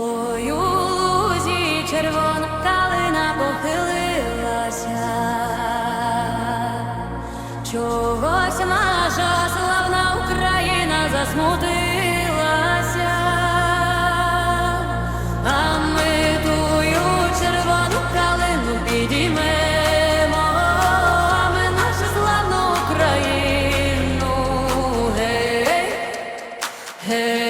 Ой, у лузі червона калина похилилася, чогось наша славна Україна засмутилася, а ми червону калину підіймемо, ми нашу славну Україну, гей, гей.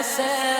myself